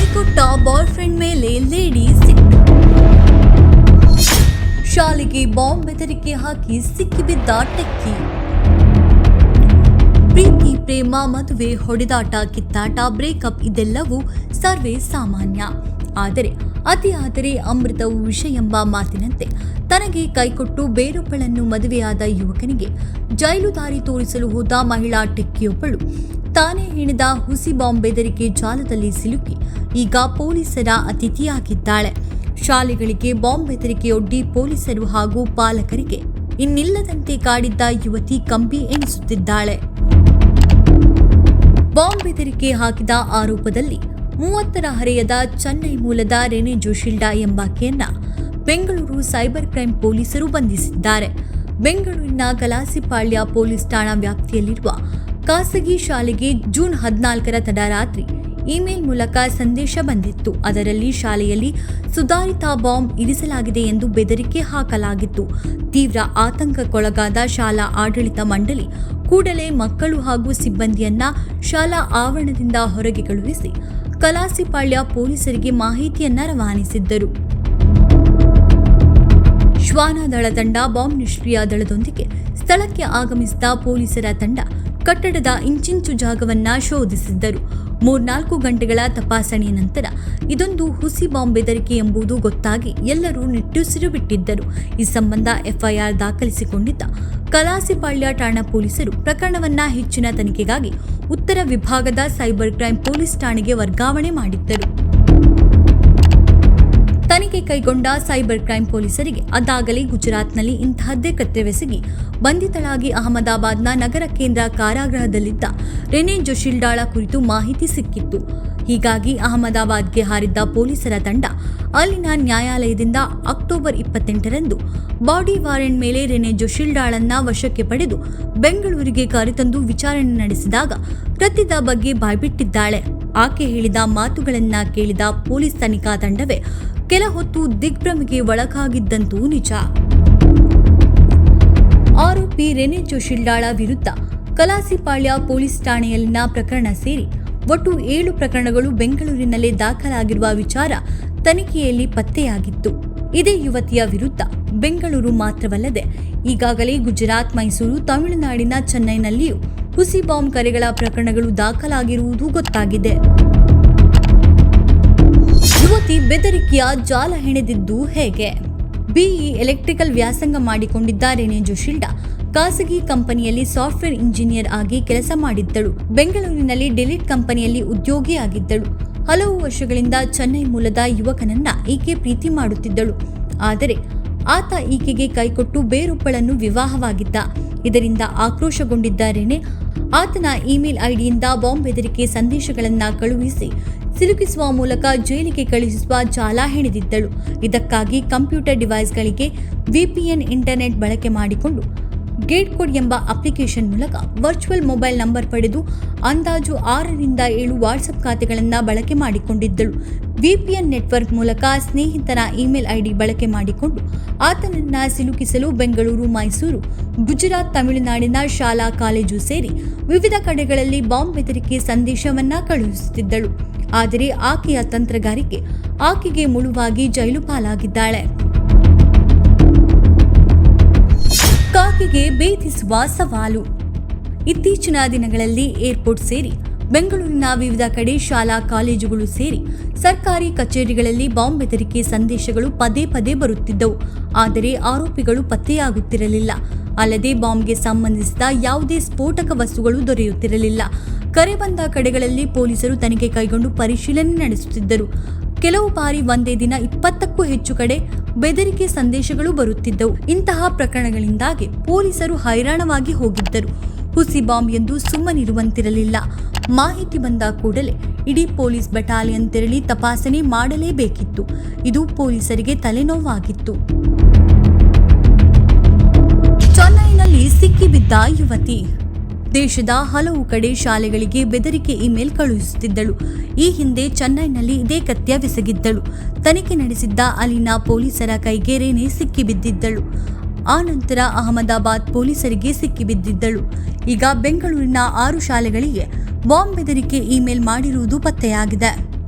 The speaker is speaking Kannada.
ಕೈಕೊಟ್ಟ ಬಾಯ್ ಫ್ರೆಂಡ್ ಮೇಲೆ ಲೇಡಿ ಸಿಟ್ಟು ಶಾಲೆಗೆ ಬಾಂಬ್ ಬೆದರಿಕೆ ಹಾಕಿ ಸಿಕ್ಕಿಬಿದ್ದ ಟೆಕ್ಕಿ. ಪ್ರೀತಿ, ಪ್ರೇಮ, ಮದುವೆ, ಹೊಡೆದಾಟ, ಕಿತ್ತಾಟ ಬ್ರೇಕಪ್ ಇದೆಲ್ಲವೂ ಸರ್ವೇ ಸಾಮಾನ್ಯ. ಆದರೆ ಅತಿಯಾದರೆ ಅಮೃತವು ವಿಷ ಎಂಬ ಮಾತಿನಂತೆ ತನಗೆ ಕೈಕೊಟ್ಟು ಬೇರೊಬ್ಬಳನ್ನು ಮದುವೆಯಾದ ಯುವಕನಿಗೆ ಜೈಲು ದಾರಿ ತೋರಿಸಲು ಹೋದ ಮಹಿಳಾ ಟೆಕ್ಕಿಯೊಬ್ಬಳು ತಾನೇ ಹೆಣೆದ ಹುಸಿ ಬಾಂಬ್ ಬೆದರಿಕೆ ಜಾಲದಲ್ಲಿ ಸಿಲುಕಿ, ಈಗ ಪೊಲೀಸರ ಅತಿಥಿಯಾಗಿದ್ದಾಳೆ. ಶಾಲೆಗಳಿಗೆ ಬಾಂಬ್ ಬೆದರಿಕೆಯೊಡ್ಡಿ ಪೊಲೀಸರು ಹಾಗೂ ಪಾಲಕರಿಗೆ ಇನ್ನಿಲ್ಲದಂತೆ ಕಾಡಿದ್ದ ಯುವತಿ ಕಂಬಿ ಎಣಿಸುತ್ತಿದ್ದಾಳೆ ಬಾಂಬ್ ಬೆದರಿಕೆ ಹಾಕಿದ ಆರೋಪದಲ್ಲಿ ಮೂವತ್ತರ ಹರೆಯದ ಚೆನ್ನೈ ಮೂಲದ ರೆನೆ ಜೋಶಿಲ್ಡಾ ಎಂಬಾಕೆಯನ್ನ ಬೆಂಗಳೂರು ಸೈಬರ್ ಕ್ರೈಂ ಪೊಲೀಸರು ಬಂಧಿಸಿದ್ದಾರೆ. ಬೆಂಗಳೂರಿನ ಕಲಾಸಿಪಾಳ್ಯ ಪೊಲೀಸ್ ಠಾಣಾ ವ್ಯಾಪ್ತಿಯಲ್ಲಿರುವ ಖಾಸಗಿ ಶಾಲೆಗೆ ಜೂನ್ ಹದಿನಾಲ್ಕರ ತಡರಾತ್ರಿ ಇಮೇಲ್ ಮೂಲಕ ಸಂದೇಶ ಬಂದಿತ್ತು. ಅದರಲ್ಲಿ ಶಾಲೆಯಲ್ಲಿ ಸುಧಾರಿತ ಬಾಂಬ್ ಇರಿಸಲಾಗಿದೆ ಎಂದು ಬೆದರಿಕೆ ಹಾಕಲಾಗಿತ್ತು. ತೀವ್ರ ಆತಂಕಕ್ಕೊಳಗಾದ ಶಾಲಾ ಆಡಳಿತ ಮಂಡಳಿ ಕೂಡಲೇ ಮಕ್ಕಳು ಹಾಗೂ ಸಿಬ್ಬಂದಿಯನ್ನ ಶಾಲಾ ಆವರಣದಿಂದ ಹೊರಗೆ ಕಳುಹಿಸಿ ಕಲಾಸಿಪಾಳ್ಯ ಪೊಲೀಸರಿಗೆ ಮಾಹಿತಿಯನ್ನ ರವಾನಿಸಿದ್ದರು. ಶ್ವಾನ ದಳ ತಂಡ ಬಾಂಬ್ ನಿಷ್ಕ್ರಿಯ ದಳದೊಂದಿಗೆ ಸ್ಥಳಕ್ಕೆ ಆಗಮಿಸಿದ ಪೊಲೀಸರ ತಂಡ ಕಟ್ಟಡದ ಇಂಚಿಂಚು ಜಾಗವನ್ನ ಶೋಧಿಸಿದ್ದರು. ಮೂರ್ನಾಲ್ಕು ಗಂಟೆಗಳ ತಪಾಸಣೆಯ ನಂತರ ಇದೊಂದು ಹುಸಿ ಬಾಂಬ್ ಬೆದರಿಕೆ ಎಂಬುದು ಗೊತ್ತಾಗಿ ಎಲ್ಲರೂ ನಿಟ್ಟುಸಿರು ಬಿಟ್ಟಿದ್ದರು ಈ ಸಂಬಂಧ ಎಫ್ಐಆರ್ ದಾಖಲಿಸಿಕೊಂಡಿದ್ದ ಕಲಾಸಿಪಾಳ್ಯ ಠಾಣಾ ಪೊಲೀಸರು ಪ್ರಕರಣವನ್ನ ಹೆಚ್ಚಿನ ತನಿಖೆಗಾಗಿ ಉತ್ತರ ವಿಭಾಗದ ಸೈಬರ್ ಕ್ರೈಂ ಪೊಲೀಸ್ ಠಾಣೆಗೆ ವರ್ಗಾವಣೆ ಮಾಡಿದ್ದರು. ತನಿಖೆ ಕೈಗೊಂಡ ಸೈಬರ್ ಕ್ರೈಂ ಪೊಲೀಸರಿಗೆ ಅದಾಗಲೇ ಗುಜರಾತ್ನಲ್ಲಿ ಇಂತಹದ್ದೇ ಕೃತ್ಯವೆಸಗಿ ಬಂಧಿತಳಾಗಿ ಅಹಮದಾಬಾದ್ನ ನಗರ ಕೇಂದ್ರ ಕಾರಾಗೃಹದಲ್ಲಿದ್ದ ರೆನೆ ಜೋಶಿಲ್ಡಾಳ ಕುರಿತು ಮಾಹಿತಿ ಸಿಕ್ಕಿತ್ತು. ಹೀಗಾಗಿ ಅಹಮದಾಬಾದ್ಗೆ ಹಾರಿದ್ದ ಪೊಲೀಸರ ತಂಡ ಅಲ್ಲಿನ ನ್ಯಾಯಾಲಯದಿಂದ ಅಕ್ಟೋಬರ್ ಇಪ್ಪತ್ತೆಂಟರಂದು ಬಾಡಿ ವಾರೆಂಟ್ ಮೇಲೆ ರೆನೆ ಜೋಶಿಲ್ಡಾಳನ್ನ ವಶಕ್ಕೆ ಪಡೆದು ಬೆಂಗಳೂರಿಗೆ ಕರೆತಂದು ವಿಚಾರಣೆ ನಡೆಸಿದಾಗ ಕೃತ್ಯದ ಬಗ್ಗೆ ಬಾಯ್ಬಿಟ್ಟಿದ್ದಾಳೆ. ಆಕೆ ಹೇಳಿದ ಮಾತುಗಳನ್ನ ಕೇಳಿದ ಪೊಲೀಸ್ ತನಿಖಾ ತಂಡವೇ ಕೆಲ ಹೊತ್ತು ದಿಗ್ಭ್ರಮೆಗೆ ಒಳಗಾಗಿದ್ದಂತೂ ನಿಜ. ಆರೋಪಿ ರೆನೆ ಜೋಶಿಲ್ಡಾಳ ವಿರುದ್ಧ ಕಲಾಸಿಪಾಳ್ಯ ಪೊಲೀಸ್ ಠಾಣೆಯಲ್ಲಿನ ಪ್ರಕರಣ ಸೇರಿ ಒಟ್ಟು ಏಳು ಪ್ರಕರಣಗಳು ಬೆಂಗಳೂರಿನಲ್ಲೇ ದಾಖಲಾಗಿರುವ ವಿಚಾರ ತನಿಖೆಯಲ್ಲಿ ಪತ್ತೆಯಾಗಿತ್ತು. ಇದೇ ಯುವತಿಯ ವಿರುದ್ಧ ಬೆಂಗಳೂರು ಮಾತ್ರವಲ್ಲದೆ ಈಗಾಗಲೇ ಗುಜರಾತ್, ಮೈಸೂರು, ತಮಿಳುನಾಡಿನ ಚೆನ್ನೈನಲ್ಲಿಯೂ ಹುಸಿ ಬಾಂಬ್ ಕರೆಗಳ ಪ್ರಕರಣಗಳು ದಾಖಲಾಗಿರುವುದು ಗೊತ್ತಾಗಿದೆ. ಯುವತಿ ಬೆದರಿಕೆಯ ಜಾಲ ಹೆಣೆದಿದ್ದು ಹೇಗೆ? ಬಿಇ ಎಲೆಕ್ಟ್ರಿಕಲ್ ವ್ಯಾಸಂಗ ಮಾಡಿಕೊಂಡಿದ್ದ ಜೋಶಿಲ್ಡಾ? ಖಾಸಗಿ ಕಂಪನಿಯಲ್ಲಿ ಸಾಫ್ಟ್ವೇರ್ ಇಂಜಿನಿಯರ್ ಆಗಿ ಕೆಲಸ ಮಾಡಿದ್ದಳು. ಬೆಂಗಳೂರಿನಲ್ಲಿ ಡೆಲಿಟ್ ಕಂಪನಿಯಲ್ಲಿ ಉದ್ಯೋಗಿಯಾಗಿದ್ದಳು ಹಲವು ವರ್ಷಗಳಿಂದ ಚೆನ್ನೈ ಮೂಲದ ಯುವಕನನ್ನ ಈಕೆ ಪ್ರೀತಿ ಮಾಡುತ್ತಿದ್ದಳು. ಆದರೆ ಆತ ಈಕೆಗೆ ಕೈಕೊಟ್ಟು ಬೇರೊಬ್ಬಳನ್ನು ವಿವಾಹವಾಗಿದ್ದ. ಇದರಿಂದ ಆಕ್ರೋಶಗೊಂಡಿದ್ದ ರೆನೆ ಆತನ ಇಮೇಲ್ ಐಡಿಯಿಂದ ಬಾಂಬ್ ಬೆದರಿಕೆ ಸಂದೇಶಗಳನ್ನು ಕಳುಹಿಸಿ ಸಿಲುಕಿಸುವ ಮೂಲಕ ಜೈಲಿಗೆ ಕಳುಹಿಸುವ ಜಾಲ ಹೆಣೆದಿದ್ದಳು. ಇದಕ್ಕಾಗಿ ಕಂಪ್ಯೂಟರ್ ಡಿವೈಸ್ಗಳಿಗೆ ವಿಪಿಎನ್ ಇಂಟರ್ನೆಟ್ ಬಳಕೆ ಮಾಡಿಕೊಂಡು ಗೇಟ್ ಕೋಡ್ ಎಂಬ ಅಪ್ಲಿಕೇಶನ್ ಮೂಲಕ ವರ್ಚುವಲ್ ಮೊಬೈಲ್ ನಂಬರ್ ಪಡೆದು ಅಂದಾಜು ಆರರಿಂದ ಏಳು ವಾಟ್ಸಪ್ ಖಾತೆಗಳನ್ನು ಬಳಕೆ ಮಾಡಿಕೊಂಡಿದ್ದಳು. ವಿಪಿಎನ್ ನೆಟ್ವರ್ಕ್ ಮೂಲಕ ಸ್ನೇಹಿತನ ಇಮೇಲ್ ಐಡಿ ಬಳಕೆ ಮಾಡಿಕೊಂಡು ಆತನನ್ನ ಸಿಲುಕಿಸಲು ಬೆಂಗಳೂರು, ಮೈಸೂರು, ಗುಜರಾತ್, ತಮಿಳುನಾಡಿನ ಶಾಲಾ, ಕಾಲೇಜು ಸೇರಿ ವಿವಿಧ ಕಡೆಗಳಲ್ಲಿ ಬಾಂಬ್ ಬೆದರಿಕೆ ಸಂದೇಶವನ್ನ ಕಳುಹಿಸುತ್ತಿದ್ದಳು. ಆದರೆ ಆಕೆಯ ತಂತ್ರಗಾರಿಕೆ ಆಕೆಗೆ ಮುಳುವಾಗಿ ಜೈಲು ಪಾಲಾಗಿದ್ದಾಳೆ. ಬೇಧಿಸುವ ಸವಾಲು. ಇತ್ತೀಚಿನ ದಿನಗಳಲ್ಲಿ ಏರ್ಪೋರ್ಟ್ ಸೇರಿ, ಬೆಂಗಳೂರಿನ ವಿವಿಧ ಕಡೆ ಶಾಲಾ ಕಾಲೇಜುಗಳು ಸೇರಿ, ಸರ್ಕಾರಿ ಕಚೇರಿಗಳಲ್ಲಿ ಬಾಂಬ್ ಬೆದರಿಕೆ ಸಂದೇಶಗಳು ಪದೇ ಪದೇ ಬರುತ್ತಿದ್ದವು. ಆದರೆ ಆರೋಪಿಗಳು ಪತ್ತೆಯಾಗುತ್ತಿರಲಿಲ್ಲ. ಅಲ್ಲದೆ ಬಾಂಬ್ಗೆ ಸಂಬಂಧಿಸಿದ ಯಾವುದೇ ಸ್ಫೋಟಕ ವಸ್ತುಗಳು ದೊರೆಯುತ್ತಿರಲಿಲ್ಲ. ಕರೆ ಬಂದ ಕಡೆಗಳಲ್ಲಿ ಪೊಲೀಸರು ತನಿಖೆ ಕೈಗೊಂಡು ಪರಿಶೀಲನೆ ನಡೆಸುತ್ತಿದ್ದರು. ಕೆಲವು ಬಾರಿ ಒಂದೇ ದಿನ ಇಪ್ಪತ್ತಕ್ಕೂ ಹೆಚ್ಚು ಕಡೆ ಬೆದರಿಕೆ ಸಂದೇಶಗಳು ಬರುತ್ತಿದ್ದವು. ಇಂತಹ ಪ್ರಕರಣಗಳಿಂದಾಗಿ ಪೊಲೀಸರು ಹೈರಾಣವಾಗಿ ಹೋಗಿದ್ದರು. ಹುಸಿ ಬಾಂಬ್ ಎಂದು ಸುಮ್ಮನಿರುವಂತಿರಲಿಲ್ಲ. ಮಾಹಿತಿ ಬಂದ ಕೂಡಲೇ ಇಡೀ ಪೊಲೀಸ್ ಬಟಾಲಿಯನ್ ತೆರಳಿ ತಪಾಸಣೆ ಮಾಡಲೇಬೇಕಿತ್ತು. ಇದು ಪೊಲೀಸರಿಗೆ ತಲೆನೋವಾಗಿತ್ತು. ಚೆನ್ನೈನಲ್ಲಿ ಸಿಕ್ಕಿಬಿದ್ದ ಯುವತಿ ದೇಶದ ಹಲವು ಕಡೆ ಶಾಲೆಗಳಿಗೆ ಬೆದರಿಕೆ ಇಮೇಲ್ ಕಳುಹಿಸುತ್ತಿದ್ದಳು. ಈ ಹಿಂದೆ ಚೆನ್ನೈನಲ್ಲಿ ಇದೇ ಕೃತ್ಯವೆಸಗಿದ್ದಳು ತನಿಖೆ ನಡೆಸಿದ್ದ ಅಲ್ಲಿನ ಪೊಲೀಸರ ಕೈಗೆ ರೇನೆ ಸಿಕ್ಕಿಬಿದ್ದಿದ್ದಳು. ಆ ನಂತರ ಅಹಮದಾಬಾದ್ ಪೊಲೀಸರಿಗೆ ಸಿಕ್ಕಿಬಿದ್ದಿದ್ದಳು. ಈಗ ಬೆಂಗಳೂರಿನ ಆರು ಶಾಲೆಗಳಿಗೆ ಬಾಂಬ್ ಬೆದರಿಕೆ ಇಮೇಲ್ ಮಾಡಿರುವುದು ಪತ್ತೆಯಾಗಿದೆ.